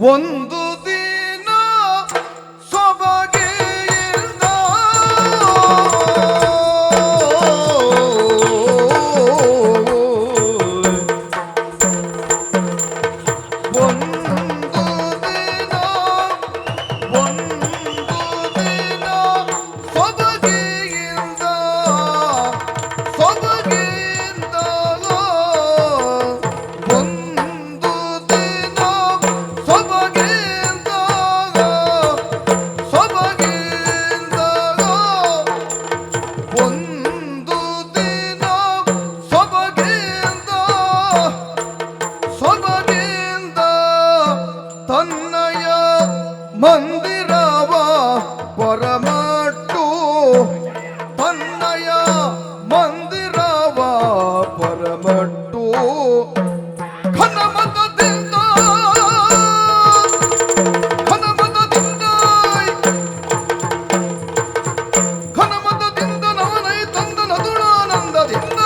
我那 ಮಂದಿರವ ಪರಮಟ್ಟು. ತನ್ನಯ ಮಂದಿರವ ಪರಮಟ್ಟು. ಹನುಮತದಿಂದ ಹನುಮತದಿಂದ ಹನುಮತದಿಂದ ನವನೈ ತಂದ ನದುಳಾನಂದದಿಂದ.